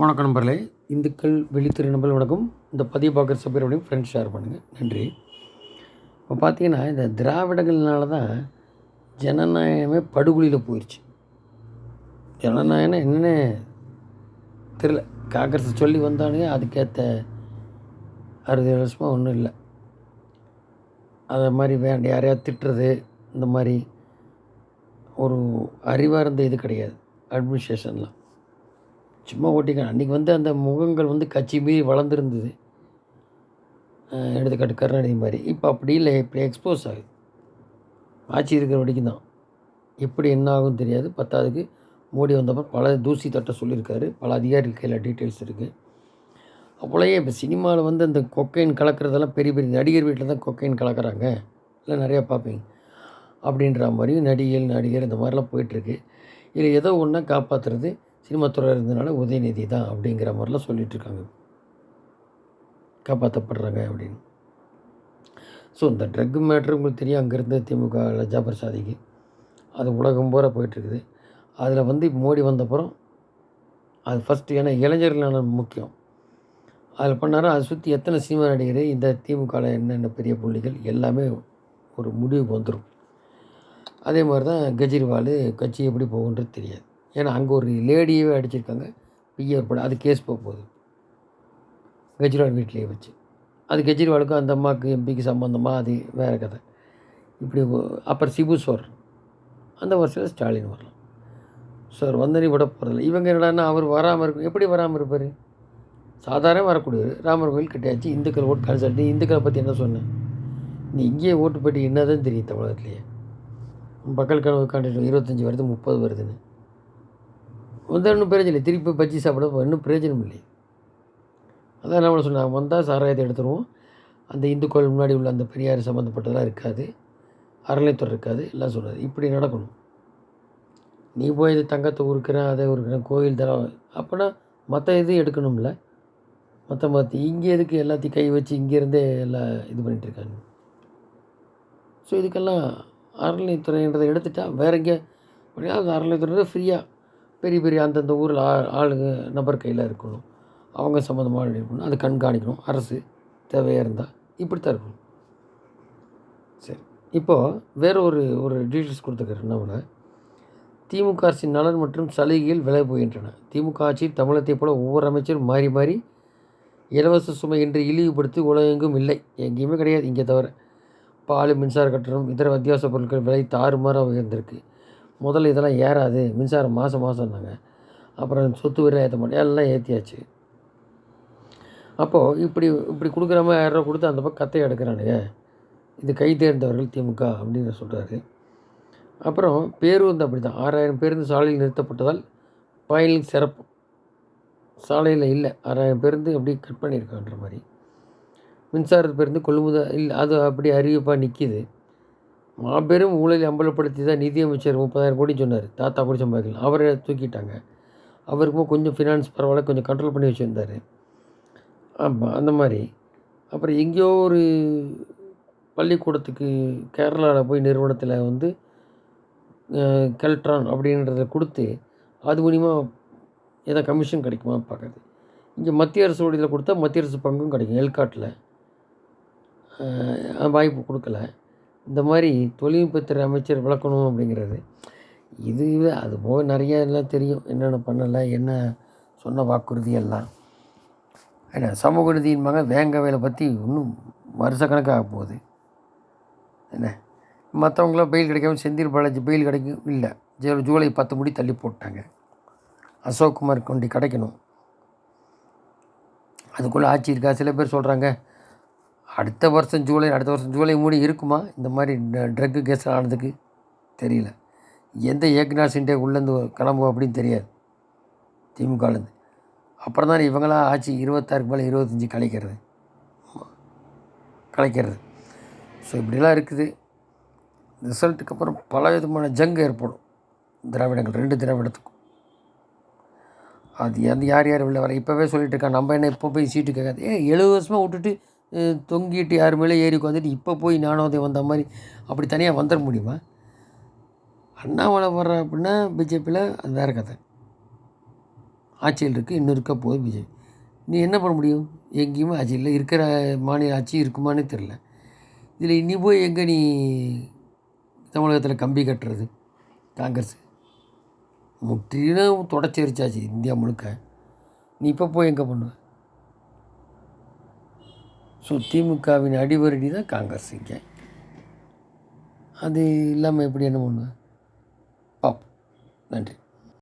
வணக்கம் நண்பர்களே. இந்துக்கள் வெளித்திரு நண்பர்கள் வணக்கம். இந்த பதிவு பார்க்குற சபையர் அப்படியும் ஃப்ரெண்ட்ஸ் ஷேர் பண்ணுங்கள் நன்றி. இப்போ பார்த்தீங்கன்னா இந்த திராவிடங்கள்னால தான் ஜனநாயகமே படுகொலியில் போயிடுச்சு ஜனநாயகம்னா என்னென்னு தெரில காங்கிரஸ் சொல்லி வந்தானுங்க அதுக்கேற்ற அறுபது வருஷமாக ஒன்றும் இல்லை. அதை மாதிரி வேண்ட யாரையாவது திட்டுறது இந்த மாதிரி ஒரு அறிவாக இருந்த இது கிடையாது. அட்மினிஸ்ட்ரேஷன்லாம் சும்மா ஓட்டிக்க அன்றைக்கி வந்து அந்த முகங்கள் வந்து கட்சி மீறி வளர்ந்துருந்தது. எடுத்துக்காட்டு கருணாநிதி மாதிரி. இப்போ அப்படி இல்லை. இப்படி எக்ஸ்போஸ் ஆகுது. ஆட்சி இருக்கிற வரைக்கும் தான். எப்படி என்ன ஆகும் தெரியாது. பத்தாவதுக்கு மோடி வந்தப்போ பல தூசி தட்ட சொல்லியிருக்காரு. பல அதிகாரிகள் கையில் டீட்டெயில்ஸ் இருக்குது அப்போலையே இப்போ சினிமாவில் வந்து அந்த கொக்கைன் கலக்கிறதெல்லாம் பெரிய பெரிய நடிகர் வீட்டில் தான் கொக்கைன் கலக்கிறாங்க. இல்லை நிறையா பார்ப்பீங்க. அப்படின்ற மாதிரி நடிகர் நடிகர் இந்த மாதிரிலாம் போயிட்டுருக்கு இதில் ஏதோ ஒன்றா காப்பாற்றுறது சினிமா துறை இருந்தனால உதயநிதி தான் அப்படிங்கிற மாதிரிலாம் சொல்லிகிட்ருக்காங்க காப்பாற்றப்படுறாங்க அப்படின்னு. ஸோ இந்த ட்ரக் மேட்ரு உங்களுக்கு தெரியும். அங்கேருந்து திமுக ஜாபர் சாதிக்கு அது உலகம் பூரா போயிட்டுருக்குது. அதில் வந்து மோடி வந்தப்புறம் அது ஃபஸ்ட்டு ஏன்னா இளைஞர்களான முக்கியம். அதில் பண்ணாரோ அதை சுற்றி எத்தனை சினிமா நடிகர் இந்த திமுகவில் என்னென்ன பெரிய புள்ளிகள் எல்லாமே ஒரு முடிவுக்கு வந்துடும் அதே மாதிரி தான் கெஜ்ரிவால் கட்சி எப்படி போகுன்றது தெரியாது. ஏன்னா அங்கே ஒரு லேடியவே அடிச்சிருக்காங்க. பிஆர் படம் அது கேஸ் போக போகுது கெஜ்ரிவால் வீட்டிலேயே வச்சு. அது கெஜ்ரிவாலுக்கும் அந்த அம்மாவுக்கு எம்பிக்கு சம்மந்தமாக அது வேறு கதை. இப்படி அப்புறம் சிபு சார் அந்த வருஷத்தில் ஸ்டாலின் வரலாம். சார் வந்தனி விட போகிறதில்ல இவங்க என்னடான்னா அவர் வராமல் இருக்கும் எப்படி வராமல் இருப்பார்? சாதாரண வரக்கூடியவர். ராமர் கோயில் கட்டியாச்சு. இந்துக்கள் ஓட்டு கன்சல்ட் இந்துக்களை பற்றி என்ன சொன்னேன் நீ இங்கேயே ஓட்டு போட்டி என்னதான் தெரியும் தமிழகத்துலேயே மக்கள் கனவு காண்டிட்டு இருபத்தஞ்சி வருது முப்பது வருதுன்னு. வந்தால் இன்னும் பிரயோஜனம் இல்லை. திருப்பி பஜ்ஜி சாப்பிட ஒன்றும் இன்னும் பிரயோஜனம் இல்லை. அதான் நம்மளை சொன்னாங்க? வந்தால் சாராயத்தை எடுத்துருவோம். அந்த இந்துக்கள் முன்னாடி உள்ள அந்த பெரியார் சம்மந்தப்பட்டதெல்லாம் இருக்காது. அறநிலைத்துறை இருக்காது. எல்லாம் சொல்கிறது இப்படி நடக்கணும். நீ போய் இது தங்கத்தை உருக்கிறேன் அதை உருக்கிறேன் கோயில் தரம் அப்போனா மற்ற இது எடுக்கணும்ல. மற்ற மற்ற இங்கே எதுக்கு எல்லாத்தையும் கை வச்சு இங்கேருந்தே எல்லாம் இது பண்ணிட்டு இருக்காங்க. ஸோ இதுக்கெல்லாம் அறநிலைத்துறைன்றதை எடுத்துட்டால் வேற எங்கேயா அது அறநிலைத்துறை ஃப்ரீயாக பெரிய பெரிய அந்தந்த ஊரில் ஆ ஆளுங்க நபர் கையில் இருக்கணும். அவங்க சம்மந்தமாக இருக்கணும். அதை கண்காணிக்கணும். அரசு தேவையாக இருந்தால் இப்படி தான் இருக்கணும். சரி. இப்போது வேற ஒரு ஒரு டீட்டெயில்ஸ் கொடுத்துக்கிறேன் நம்மளை திமுக அரசின் நலன் மற்றும் சலுகைகள் விலை போகின்றன. திமுக ஆட்சி தமிழகத்தைப் போல ஒவ்வொரு அமைச்சரும் மாறி மாறி இலவச சுமை என்று இழிவுபடுத்தி உலகெங்கும் இல்லை. எங்கேயுமே கிடையாது. இங்கே தவிர பால் மின்சார கட்டணம் இதர அத்தியாவசிய பொருட்கள் விலை தாறுமாறாக உயர்ந்திருக்கு. முதல்ல இதெல்லாம் ஏறாது மின்சாரம் மாதம் மாதம்னாங்க அப்புறம் சொத்து வரி ஏற்ற மாட்டேன் எல்லாம் ஏற்றியாச்சு அப்போது இப்படி இப்படி கொடுக்குற மாதிரி கொடுத்து அந்த பக்கம் கத்தையை எடுக்கிறானுங்க. இது கை தேர்ந்தவர்கள் திமுக அப்படின்னு சொல்கிறாரு அப்புறம் பேருந்து அப்படி தான் ஆறாயிரம் பேருந்து சாலையில் நிறுத்தப்பட்டதால் பயணிகள் சிறப்பு. சாலையில் இல்லை ஆறாயிரம் பேருந்து அப்படியே கட் பண்ணியிருக்கான்ற மாதிரி. மின்சார பேருந்து கொள்முதல் இல்லை அது அப்படி அறிவிப்பாக நிற்கிது மாபெரும் ஊழலை அம்பலப்படுத்தி தான் நிதியமைச்சர் முப்பதாயிரம் கோடி சொன்னார். தாத்தா கூட சம்பாதிக்கலாம். அவரை தூக்கிட்டாங்க. அவருக்கும் கொஞ்சம் ஃபினான்ஸ் பரவாயில்ல கொஞ்சம் கண்ட்ரோல் பண்ணி வச்சுருந்தார். ஆமாம் அந்த மாதிரி. அப்புறம் எங்கேயோ ஒரு பள்ளிக்கூடத்துக்கு கேரளாவில் போய் நிறுவனத்தில் வந்து கெல்ட்ரான் அப்படின்றத கொடுத்து அது மூலிமா ஏதோ கமிஷன் கிடைக்குமா பார்க்குறது இங்கே மத்திய அரசு இதில் கொடுத்தா மத்திய அரசு பங்கும் கிடைக்கும் எல்காட்டில். வாய்ப்பு கொடுக்கல. இந்த மாதிரி தொழில்நுட்பத்துறை அமைச்சர் விளக்கணும் அப்படிங்கிறது. இது அது போக நிறைய எல்லாம் தெரியும். என்னென்ன பண்ணலை என்ன சொன்ன வாக்குறுதி எல்லாம். என்ன சமூக நீதியின் மகன் வேங்க வேலை பற்றி இன்னும் வருஷக்கணக்காக போகுது. என்ன? மற்றவங்களாம் பெயில் கிடைக்காம செந்தில் பாலாஜி பெயில் கிடைக்கும். இல்லை. ஜூ ஜூலை பத்து முடி தள்ளி போட்டாங்க. அசோக்குமார் கொண்டி கிடைக்கணும். அதுக்குள்ளே ஆட்சி இருக்கா? சில பேர் சொல்கிறாங்க அடுத்த வருஷம் ஜூலை அடுத்த வருஷம் ஜூலை மூடி இருக்குமா? இந்த மாதிரி ட்ரக்கு கேஸ் ஆனதுக்கு தெரியல. எந்த ஏக்நாத் சிண்டே உள்ளேருந்து கிளம்புவோம் அப்படின்னு தெரியாது. திமுகலேருந்து அப்புறம் தான் இவங்களாம் ஆட்சி இருபத்தாறுக்கு மேலே இருபத்தஞ்சி கலைக்கிறது. கலைக்கிறது. ஸோ இப்படிலாம் இருக்குது. ரிசல்ட்டுக்கு அப்புறம் பல விதமான ஜங்கு ஏற்படும். திராவிடங்கள் ரெண்டு திராவிடத்துக்கும். அது எந்த யார் யார் உள்ள வர இப்போவே சொல்லிட்டு இருக்கா நம்ம என்ன இப்போ போய் சீட்டு கேட்காது. ஏன் எழுபது வருஷமாக விட்டுட்டு தொங்கிட்டு யார் மேலே ஏறி உட்காந்துட்டு இப்போ போய் ஞானோதயம் வந்த மாதிரி அப்படி தனியாக வந்துட முடியுமா? அண்ணாமலை வர்ற அப்படின்னா பிஜேபியில் அது வேறு கதை. ஆட்சியில் இருக்குது இன்னும் இருக்க போகுது பிஜேபி. நீ என்ன பண்ண முடியும்? எங்கேயுமே ஆட்சி இல்லை. இருக்கிற மாநில ஆட்சி இருக்குமானே தெரில இதில் இனி போய் எங்கே நீ தமிழகத்தில் கம்பி கட்டுறது? காங்கிரஸ். முற்றிலும் தொடச்சரிச்சாச்சு இந்தியா முழுக்க. நீ இப்போ போய் எங்கே பண்ணுவேன் ஸோ திமுகவின் அடிவரடி தான் காங்கிரஸ் இங்கே. அது இல்லாமல் எப்படி என்ன பண்ணுவேன் பாப்போம். நன்றி.